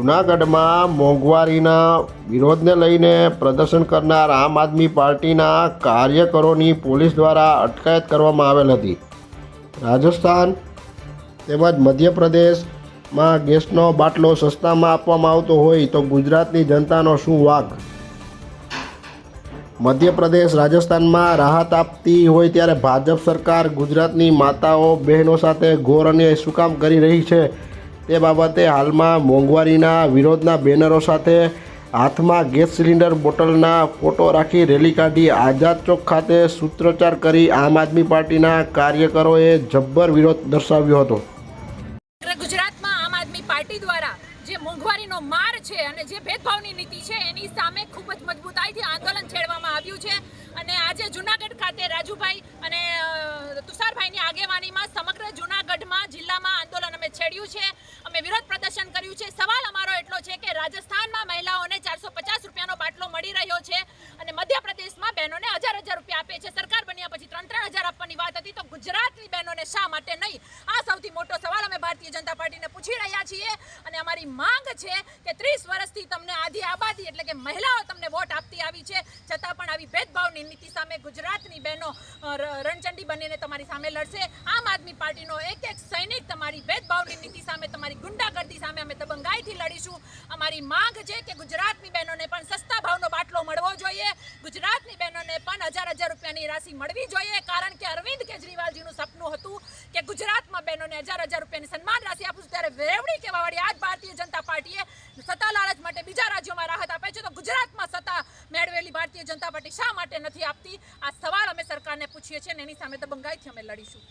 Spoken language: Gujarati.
જૂનાગઢમાં મોંઘવારીના વિરોધને લઈને પ્રદર્શન કરનાર આમ આદમી પાર્ટીના કાર્યકરોની પોલીસ દ્વારા અટકાયત કરવામાં આવેલ હતી. રાજસ્થાન તેમજ મધ્યપ્રદેશમાં ગેસનો બાટલો સસ્તામાં આપવામાં આવતો હોય તો ગુજરાતની જનતાનો શું વાક? મધ્યપ્રદેશ રાજસ્થાનમાં રાહત આપતી હોય ત્યારે ભાજપ સરકાર ગુજરાતની માતાઓ બહેનો સાથે ઘોર અન્યાય શું કામ કરી રહી છે? તે બાબતે હાલમાં મોંઘવારીના વિરોધના બેનરો સાથે હાથમાં ગેસ સિલિન્ડર બોટલના ફોટો રાખી રેલી કાઢી આઝાદ ચોક ખાતે સૂત્રોચ્ચાર કરી આમ આદમી પાર્ટીના કાર્યકરોએ જબ્બર વિરોધ દર્શાવ્યો હતો. ગુજરાતમાં આમ આદમી પાર્ટી દ્વારા જે મોંઘવારીનો માર છે અને જે ભેદભાવની નીતિ છે, એની સામે ખૂબ જ મજબૂતાઈથી આંદોલન છેડવામાં આવ્યું છે. અને આજે જુનાગઢ ખાતે રાજુભાઈ અને તુષારભાઈની આગેવાનીમાં સમગ્ર જુનાગઢમાં જિલ્લામાં આંદોલન અમે છેડ્યું છે. પ્રદર્શન કર્યું છે. સવાલ અમારો એટલો છે કે રાજસ્થાનમાં મહિલાઓને ચારસો પચાસ રૂપિયાનો બાટલો મળી રહ્યો છે અને મધ્યપ્રદેશમાં બહેનોને હજાર હજાર રૂપિયા આપે છે. સરકાર બન્યા પછી ત્રણ ત્રણ હજાર આપવાની વાત હતી. તો ગુજરાતની બહેનોને શા માટે નહીં? આ સૌથી મોટો સવાલ ભારતીય જનતા પાર્ટીને પૂછી રહ્યા છીએ અને અમારી માંગ છે કે ત્રીસ વર્ષથી તમને આધી આબાદી એટલે કે મહિલાઓ તમને વોટ આપતી આવી છે, છતાં પણ આવી ભેદભાવની નીતિ સામે ગુજરાતની બહેનો રણચંડી બનીને તમારી સામે લડશે. આમ આદમી પાર્ટીનો એક એક સૈનિક તમારી ભેદભાવની નીતિ સામે, તમારી ગુંડાગર્દી સામે અમે દબંગાઈથી લડીશું. અમારી માંગ છે કે ગુજરાતની બહેનોને પણ સસ્તા ભાવનો બાટલો મળવો જોઈએ ગુજરાતની બહેનોને પણ હજાર રાશિ મળવી જોઈએ, કારણ કે અરવિંદ કેજરીવાલજીનું સપનું હતું કે ગુજરાતમાં બહેનોને હજાર હજાર રૂપિયાની સન્માન રાશિ આપું છું. ત્યારે વેવડી કહેવાવાળી આજ ભારતીય જનતા પાર્ટીએ સત્તા લાલચ માટે બીજા રાજ્યોમાં રાહત આપે છે. તો ગુજરાતમાં સત્તા મેળવેલી ભારતીય જનતા પાર્ટી શા માટે નથી આપતી? આ સવાલ અમે સરકારને પૂછીએ છીએ અને એની સામે દબંગાઈથી અમે લડીશું.